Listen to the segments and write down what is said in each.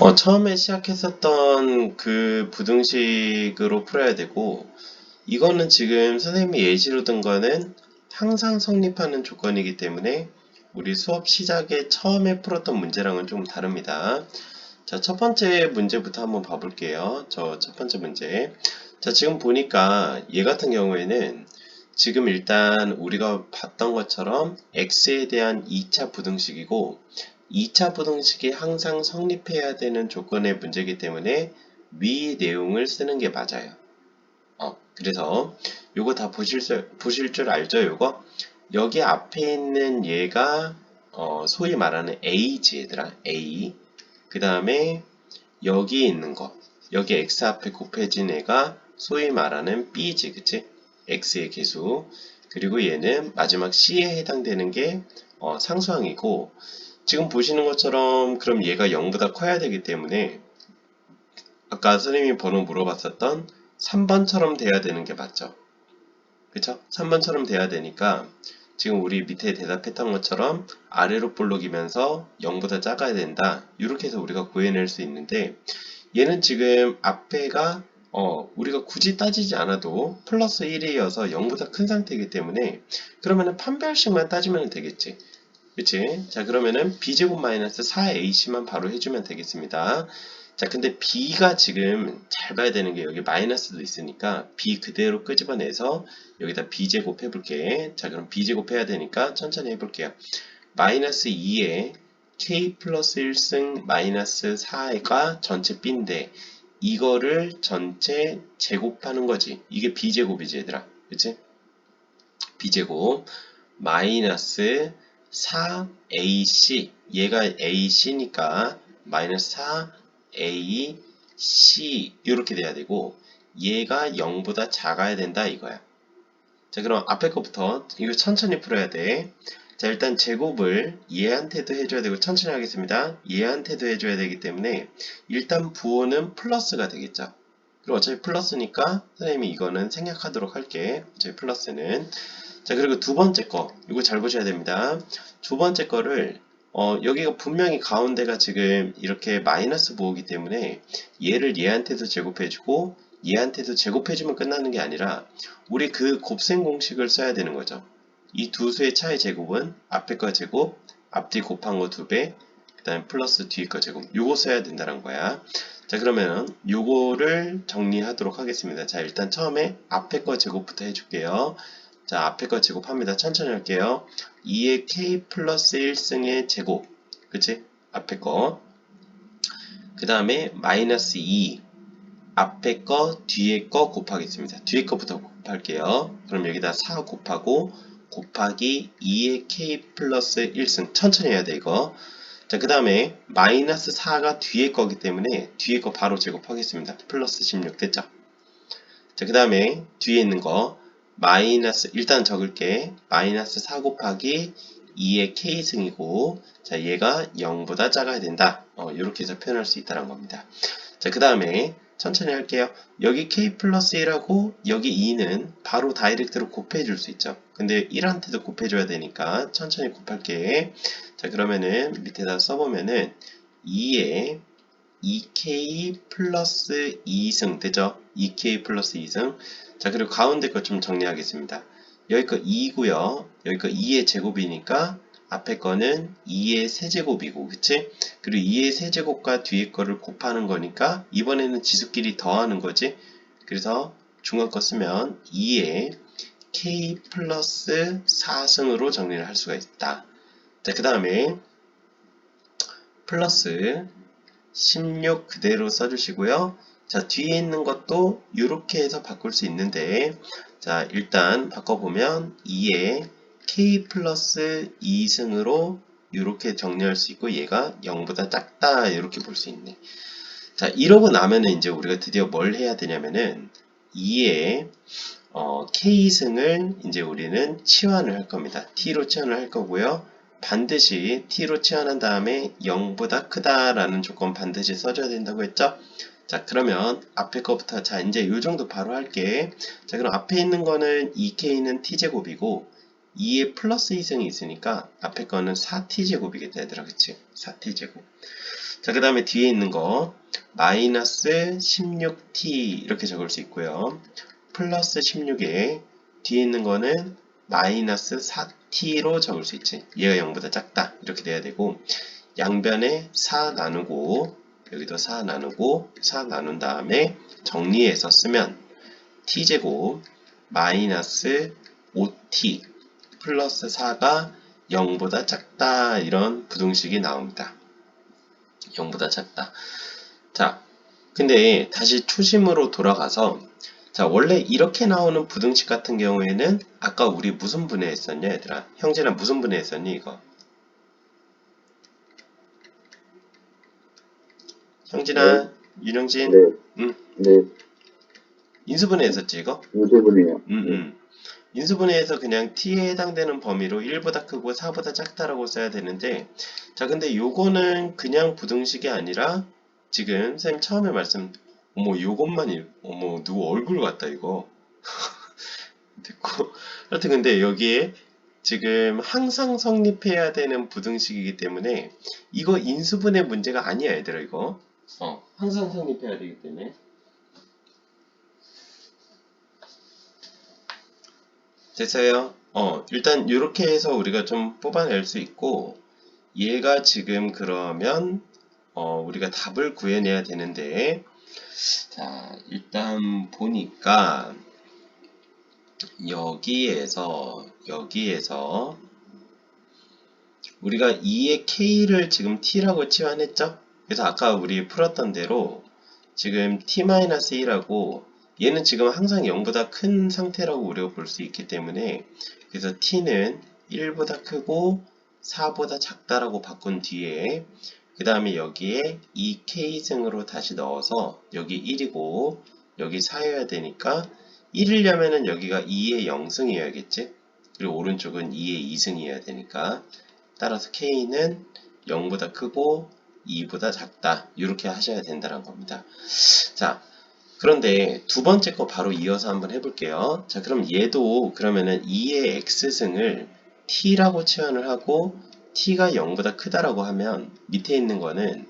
어, 처음에 시작했었던 그 부등식으로 풀어야 되고, 이거는 지금 선생님이 예시로 든 거는 항상 성립하는 조건이기 때문에 우리 수업 시작에 처음에 풀었던 문제랑은 좀 다릅니다. 자, 첫 번째 문제부터 한번 봐볼게요. 저 첫 번째 문제. 자, 지금 보니까 얘 같은 경우에는 지금 일단 우리가 봤던 것처럼 x에 대한 2차 부등식이고 2차 부등식이 항상 성립해야 되는 조건의 문제이기 때문에 위 내용을 쓰는 게 맞아요. 어, 그래서 요거 다 보실, 수- 보실 줄 알죠, 요거? 여기 앞에 있는 얘가 어, 소위 말하는 A지, 얘들아. A. 그 다음에 여기 있는 거. 여기 X 앞에 곱해진 애가 소위 말하는 B지, 그치? X의 개수. 그리고 얘는 마지막 C에 해당되는 게 어, 상수항이고, 지금 보시는 것처럼 그럼 얘가 0보다 커야 되기 때문에 아까 선생님이 번호 물어봤었던 3번처럼 돼야 되는 게 맞죠? 그쵸? 3번처럼 돼야 되니까 지금 우리 밑에 대답했던 것처럼 아래로 볼록이면서 0보다 작아야 된다. 이렇게 해서 우리가 구해낼 수 있는데 얘는 지금 앞에가 어, 우리가 굳이 따지지 않아도 플러스 1이어서 0보다 큰 상태이기 때문에 그러면은 판별식만 따지면 되겠지. 그치? 자, 그러면은 b제곱 마이너스 4ac만 바로 해주면 되겠습니다. 자, 근데 b가 지금 잘 봐야 되는 게 여기 마이너스도 있으니까 b 그대로 끄집어내서 여기다 b제곱 해볼게. 자, 그럼 b제곱 해야 되니까 천천히 해볼게요. 마이너스 2에 k 플러스 1승 마이너스 4가 전체 b인데 이거를 전체 제곱하는 거지. 이게 b제곱이지, 얘들아. 그치? b제곱 마이너스 4ac 얘가 ac니까 마이너스 4ac 이렇게 돼야 되고 얘가 0보다 작아야 된다 이거야. 자 그럼 앞에 것부터 이거 천천히 풀어야 돼 자 일단 제곱을 얘한테도 해줘야 되고 천천히 하겠습니다. 얘한테도 해줘야 되기 때문에 일단 부호는 플러스가 되겠죠. 그리고 어차피 플러스니까 선생님이 이거는 생략하도록 할게. 어차피 플러스는 자 그리고 두 번째 거 이거 잘 보셔야 됩니다 두 번째 거를 어, 여기가 분명히 가운데가 지금 이렇게 마이너스 부호기 때문에 얘를 얘한테도 제곱해주고 얘한테도 제곱해주면 끝나는 게 아니라 우리 그 곱셈 공식을 써야 되는 거죠. 이 두 수의 차의 제곱은 앞에 거 제곱, 앞뒤 곱한 거 두 배, 그 다음에 플러스 뒤에 거 제곱. 요거 써야 된다는 거야. 자 그러면 요거를 정리하도록 하겠습니다. 자 일단 처음에 앞에 거 제곱부터 해줄게요. 자 앞에 거 제곱합니다. 천천히 할게요. 2의 k 플러스 1승의 제곱 그치? 앞에 거 그 다음에 마이너스 2 앞에 거 뒤에 거 곱하겠습니다. 뒤에 거부터 곱할게요. 그럼 여기다 4 곱하고 곱하기 2의 k 플러스 1승 천천히 해야 돼 이거 자 그 다음에 마이너스 4가 뒤에 거기 때문에 뒤에 거 바로 제곱하겠습니다. 플러스 16 됐죠? 자 그 다음에 뒤에 있는 거 마이너스 일단 적을게. 마이너스 4 곱하기 2의 k승이고 자 얘가 0보다 작아야 된다. 어, 이렇게 해서 표현할 수 있다는 겁니다. 자 그 다음에 천천히 할게요. 여기 k 플러스 1하고 여기 2는 바로 다이렉트로 곱해 줄 수 있죠. 근데 1한테도 곱해 줘야 되니까 천천히 곱할게. 자 그러면은 밑에다 써보면은 2에 2k 플러스 2승 되죠? 2k 플러스 2승 자 그리고 가운데 거좀 정리하겠습니다. 여기 거 2고요. 여기 거 2의 제곱이니까 앞에 거는 2의 세제곱이고 그치? 그리고 2의 세제곱과 뒤에 거를 곱하는 거니까 이번에는 지수끼리 더하는 거지. 그래서 중간 거 쓰면 2의 k 플러스 4승으로 정리를 할 수가 있다. 자 그 다음에 플러스 16 그대로 써주시고요. 자, 뒤에 있는 것도 이렇게 해서 바꿀 수 있는데, 자, 일단 바꿔보면 2에 k 플러스 2승으로 이렇게 정리할 수 있고, 얘가 0보다 작다, 이렇게 볼 수 있네. 자, 이러고 나면은 이제 우리가 드디어 뭘 해야 되냐면은, 2에 어, k승을 이제 우리는 치환을 할 겁니다. t로 치환을 할 거고요. 반드시 t로 치환한 다음에 0보다 크다라는 조건 반드시 써줘야 된다고 했죠? 자 그러면 앞에 거부터 자 이제 요 정도 바로 할게 자 그럼 앞에 있는 거는 2k는 t제곱이고 2에 플러스 2승이 있으니까 앞에 거는 4t제곱이겠다 얘들아 그치 4t제곱 자, 그 다음에 뒤에 있는 거 마이너스 16t 이렇게 적을 수 있고요. 플러스 16에 뒤에 있는 거는 마이너스 4t로 적을 수 있지. 얘가 0보다 작다. 이렇게 돼야 되고 양변에 4 나누고 여기도 4 나누고 4 나눈 다음에 정리해서 쓰면 t제곱 마이너스 5t 플러스 4가 0보다 작다 이런 부등식이 나옵니다. 0보다 작다. 자, 근데 다시 초심으로 돌아가서 자, 원래 이렇게 나오는 부등식 같은 경우에는 아까 우리 무슨 분해 했었냐 얘들아? 형제나 무슨 분해 했었니 이거? 형진아, 윤영진, 네. 응. 네. 인수분해 했었지 이거? 인수분해요. 음, 음. 인수분해에서 그냥 t에 해당되는 범위로 1보다 크고 4보다 작다라고 써야 되는데 자 근데 요거는 그냥 부등식이 아니라 지금 선생님 처음에 말씀 어머 요것만 일- 어머 누구 얼굴 같다 이거 됐고 하여튼 근데 여기에 지금 항상 성립해야 되는 부등식이기 때문에 이거 인수분해 문제가 아니야 얘들아 이거 어 항상 성립해야 되기 때문에 됐어요. 어, 일단 이렇게 해서 우리가 좀 뽑아낼 수 있고 얘가 지금 그러면 어, 우리가 답을 구해내야 되는데 자, 일단 보니까 여기에서 여기에서 우리가 2의 k를 지금 t라고 치환했죠? 그래서 아까 우리 풀었던 대로 지금 t-1하고 얘는 지금 항상 0보다 큰 상태라고 우리가 볼 수 있기 때문에 그래서 t는 1보다 크고 4보다 작다라고 바꾼 뒤에 그 다음에 여기에 2k승으로 다시 넣어서 여기 1이고 여기 4여야 되니까 1이려면은 여기가 2의 0승이어야겠지? 그리고 오른쪽은 2의 2승이어야 되니까 따라서 k는 0보다 크고 2보다 작다 이렇게 하셔야 된다는 겁니다 자 그런데 두 번째 거 바로 이어서 한번 해볼게요. 자, 그럼 얘도 그러면은 2의 x승을 t라고 치환을 하고 t가 0보다 크다라고 하면 밑에 있는 거는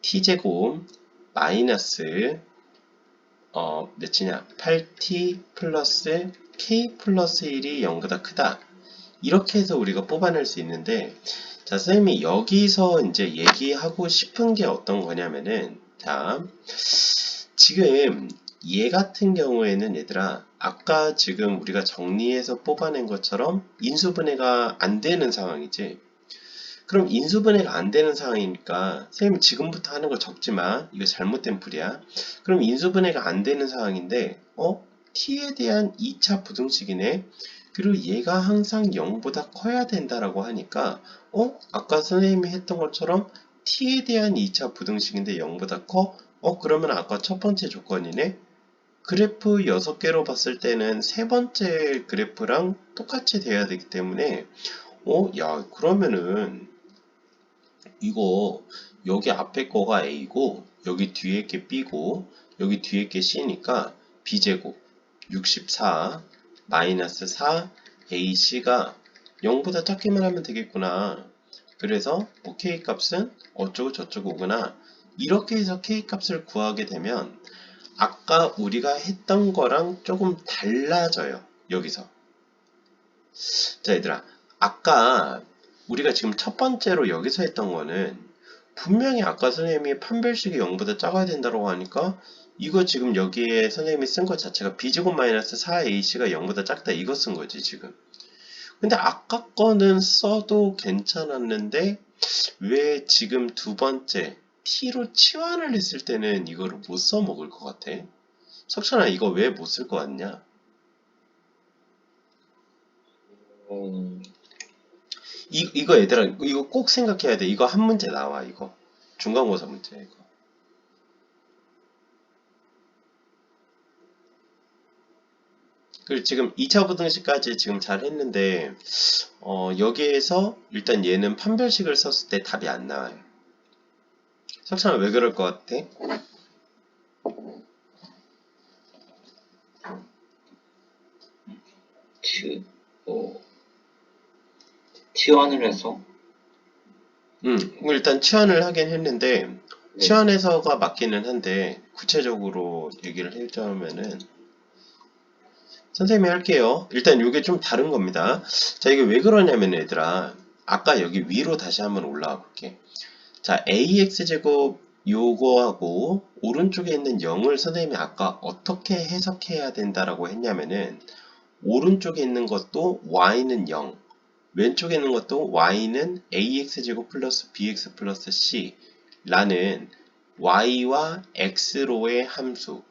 t제곱 마이너스 어, 몇이냐? 8t 플러스 k 플러스 1이 0보다 크다. 이렇게 해서 우리가 뽑아낼 수 있는데 자, 선생님이 여기서 이제 얘기하고 싶은 게 어떤 거냐면은 자, 지금 얘 같은 경우에는 얘들아 아까 지금 우리가 정리해서 뽑아낸 것처럼 인수분해가 안 되는 상황이지. 그럼 인수분해가 안 되는 상황이니까 선생님 지금부터 하는 거 적지 마. 이거 잘못된 풀이야. 그럼 인수분해가 안 되는 상황인데 어? t에 대한 2차 부등식이네 그리고 얘가 항상 0보다 커야 된다라고 하니까 어? 아까 선생님이 했던 것처럼 t에 대한 2차 부등식인데 0보다 커? 어, 그러면 아까 첫 번째 조건이네? 그래프 6개로 봤을 때는 세 번째 그래프랑 똑같이 돼야 되기 때문에, 어, 야, 그러면은, 이거, 여기 앞에 거가 A고, 여기 뒤에 게 B고, 여기 뒤에 게 C니까, B제곱, 64, 마이너스 4, AC가 0보다 작기만 하면 되겠구나. 그래서, 뭐, K 값은 어쩌고 저쩌고구나. 이렇게 해서 k 값을 구하게 되면 아까 우리가 했던 거랑 조금 달라져요. 여기서. 자, 얘들아. 아까 우리가 지금 첫 번째로 여기서 했던 거는 분명히 아까 선생님이 판별식이 0보다 작아야 된다고 하니까 이거 지금 여기에 선생님이 쓴 것 자체가 b제곱 마이너스 4ac가 0보다 작다 이거 쓴 거지 지금. 근데 아까 거는 써도 괜찮았는데 왜 지금 두 번째 t로 치환을 했을 때는 이거를 못 써먹을 것 같아. 석찬아, 이거 왜 못 쓸 것 같냐? 음, 이, 이거 얘들아, 이거 꼭 생각해야 돼. 이거 한 문제 나와, 이거. 중간고사 문제, 이거. 그리고 지금 2차 부등식까지 지금 잘 했는데, 어, 여기에서 일단 얘는 판별식을 썼을 때 답이 안 나와요. 석찬아, 왜 그럴 것 같아? 티, 어, T1을 해서 음, 일단 치환을 하긴 했는데 네. 치환에서가 맞기는 한데 구체적으로 얘기를 해주자면은 선생님이 할게요. 일단 이게 좀 다른 겁니다. 자, 이게 왜 그러냐면 얘들아 아까 여기 위로 다시 한번 올라와 볼게. 자, ax제곱 요거하고 오른쪽에 있는 0을 선생님이 아까 어떻게 해석해야 된다라고 했냐면은 오른쪽에 있는 것도 y는 0, 왼쪽에 있는 것도 y는 ax제곱 플러스 bx 플러스 c라는 y와 x로의 함수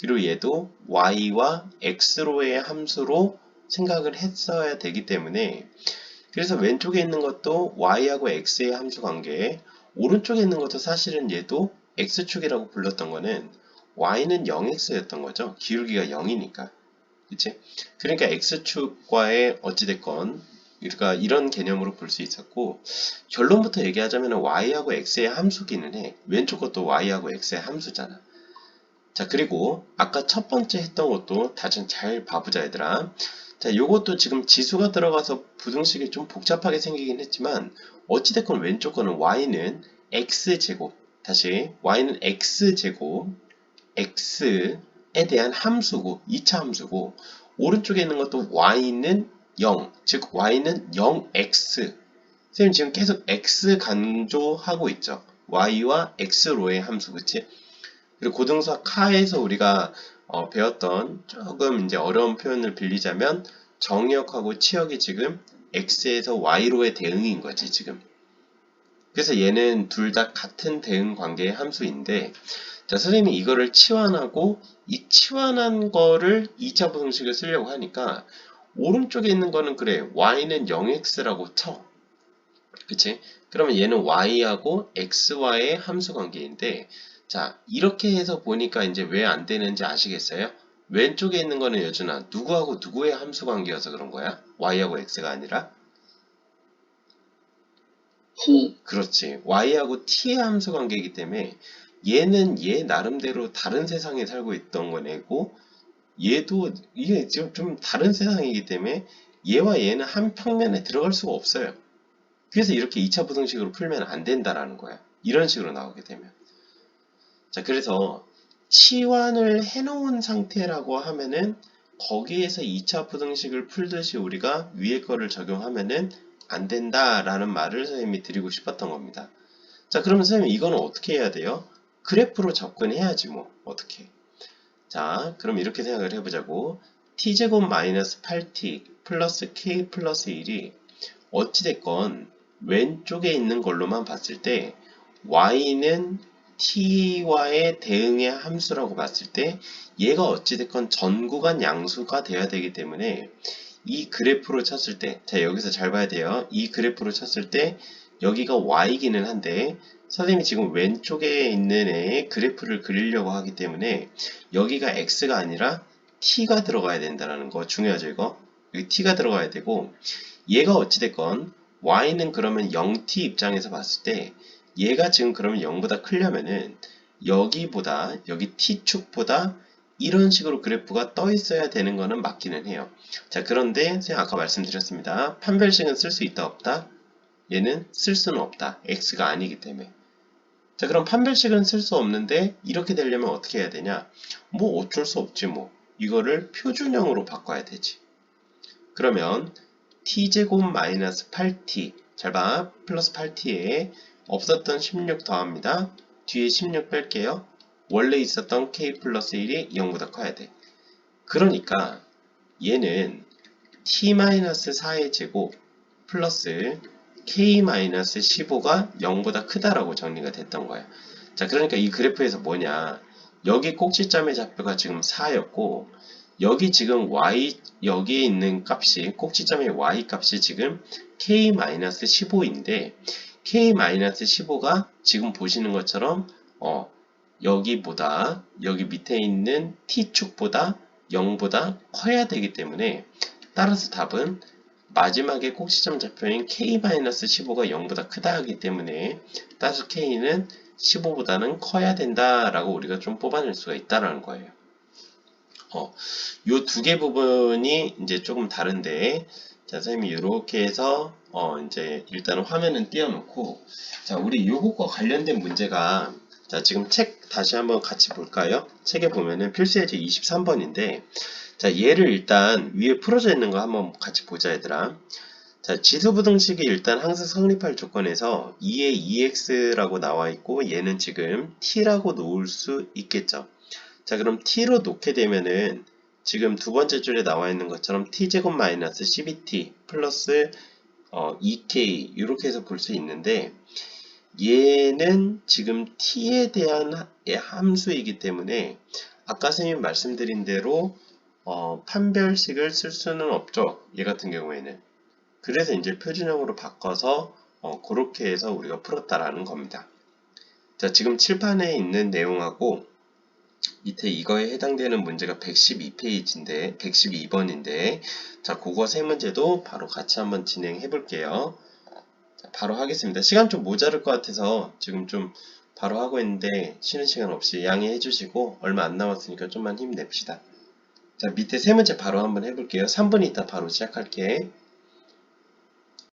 그리고 얘도 y와 x로의 함수로 생각을 했어야 되기 때문에 그래서 왼쪽에 있는 것도 y하고 x의 함수 관계 오른쪽에 있는 것도 사실은 얘도 x축이라고 불렀던 거는 y는 0x였던 거죠. 기울기가 0이니까. 그치? 그러니까 x축과의 어찌됐건 우리가 이런 개념으로 볼 수 있었고 결론부터 얘기하자면 y하고 x의 함수기는 해. 왼쪽 것도 y하고 x의 함수잖아. 자 그리고 아까 첫 번째 했던 것도 다시 잘 봐보자 얘들아. 자 요것도 지금 지수가 들어가서 부등식이 좀 복잡하게 생기긴 했지만 어찌됐건 왼쪽 거는 y는 x제곱 다시 y는 x제곱 x에 대한 함수고 2차 함수고 오른쪽에 있는 것도 y는 0, 즉 y는 0x. 선생님 지금 계속 x 강조하고 있죠. y와 x로의 함수, 그치? 그리고 고등수학 카에서 우리가 어, 배웠던 조금 이제 어려운 표현을 빌리자면 정역하고 치역이 지금 x에서 y로의 대응인 거지 지금. 그래서 얘는 둘 다 같은 대응 관계의 함수인데 자 선생님이 이거를 치환하고 이 치환한 거를 2차 부등식을 쓰려고 하니까 오른쪽에 있는 거는 그래 y는 0x라고 쳐 그치? 그러면 얘는 y하고 x와의 함수 관계인데 자 이렇게 해서 보니까 이제 왜 안 되는지 아시겠어요? 왼쪽에 있는 거는 여준아 누구하고 누구의 함수 관계여서 그런 거야? y하고 x가 아니라 T. 그렇지. y하고 t의 함수 관계이기 때문에 얘는 얘 나름대로 다른 세상에 살고 있던 거네고 얘도 이게 지금 좀 다른 세상이기 때문에 얘와 얘는 한 평면에 들어갈 수가 없어요. 그래서 이렇게 2차 부등식으로 풀면 안 된다라는 거야. 이런 식으로 나오게 되면. 자, 그래서 치환을 해놓은 상태라고 하면은 거기에서 2차 부등식을 풀듯이 우리가 위에 거를 적용하면은 안 된다라는 말을 선생님이 드리고 싶었던 겁니다. 자, 그러면 선생님 이거는 어떻게 해야 돼요? 그래프로 접근해야지 뭐 어떻게? 자, 그럼 이렇게 생각을 해보자고. t제곱 마이너스 8t 플러스 k 플러스 1이 어찌됐건 왼쪽에 있는 걸로만 봤을 때 y는 t와의 대응의 함수라고 봤을 때 얘가 어찌됐건 전구간 양수가 돼야 되기 때문에 이 그래프로 쳤을 때, 자, 여기서 잘 봐야 돼요. 이 그래프로 쳤을 때, 여기가 y기는 한데, 선생님이 지금 왼쪽에 있는 애의 그래프를 그리려고 하기 때문에, 여기가 x가 아니라 t가 들어가야 된다는 거 중요하죠, 이거? 여기 t가 들어가야 되고, 얘가 어찌됐건, y는 그러면 0t 입장에서 봤을 때, 얘가 지금 그러면 0보다 크려면은, 여기보다, 여기 t축보다 이런 식으로 그래프가 떠 있어야 되는 거는 맞기는 해요. 자, 그런데 선생님 아까 말씀드렸습니다. 판별식은 쓸 수 있다 없다? 얘는 쓸 수는 없다. x가 아니기 때문에. 자, 그럼 판별식은 쓸 수 없는데 이렇게 되려면 어떻게 해야 되냐? 뭐 어쩔 수 없지 뭐. 이거를 표준형으로 바꿔야 되지. 그러면 t제곱 마이너스 8t 잘 봐. 플러스 8t에 없었던 16 더합니다. 뒤에 16 뺄게요. 원래 있었던 k 플러스 1이 0보다 커야 돼. 그러니까 얘는 t-4의 제곱 플러스 k-15가 0보다 크다라고 정리가 됐던 거야. 자, 그러니까 이 그래프에서 뭐냐. 여기 꼭지점의 좌표가 지금 4였고, 여기 지금 y, 여기에 있는 값이, 꼭지점의 y 값이 지금 k-15인데, k-15가 지금 보시는 것처럼, 어, 여기보다, 여기 밑에 있는 t축보다 0보다 커야 되기 때문에 따라서 답은 마지막에 꼭지점 좌표인 k-15가 0보다 크다 하기 때문에 따라서 k는 15보다는 커야 된다라고 우리가 좀 뽑아낼 수가 있다라는 거예요. 어, 요 두 개 부분이 이제 조금 다른데 자, 선생님이 이렇게 해서 어, 이제 일단은 화면은 띄워놓고 자, 우리 요것과 관련된 문제가 자, 지금 책 다시 한번 같이 볼까요? 책에 보면은 필수 예제 23번인데 자, 얘를 일단 위에 풀어져 있는 거 한번 같이 보자, 얘들아. 자, 지수부등식이 일단 항상 성립할 조건에서 2에 2x라고 나와 있고 얘는 지금 t라고 놓을 수 있겠죠. 자, 그럼 t로 놓게 되면은 지금 두 번째 줄에 나와 있는 것처럼 t제곱 마이너스 12t 플러스 어, 2k 이렇게 해서 볼 수 있는데 얘는 지금 t에 대한 하- 함수이기 때문에 아까 선생님 말씀드린 대로 어, 판별식을 쓸 수는 없죠. 얘 같은 경우에는. 그래서 이제 표준형으로 바꿔서 어, 그렇게 해서 우리가 풀었다라는 겁니다. 자, 지금 칠판에 있는 내용하고 밑에 이거에 해당되는 문제가 112페이지인데 112번인데 자, 그거 세 문제도 바로 같이 한번 진행해 볼게요. 자, 바로 하겠습니다. 시간 좀 모자랄 것 같아서 지금 좀 바로 하고 있는데 쉬는 시간 없이 양해해 주시고 얼마 안 남았으니까 좀만 힘냅시다. 자, 밑에 세 문제 바로 한번 해볼게요. 3분 있다 바로 시작할게.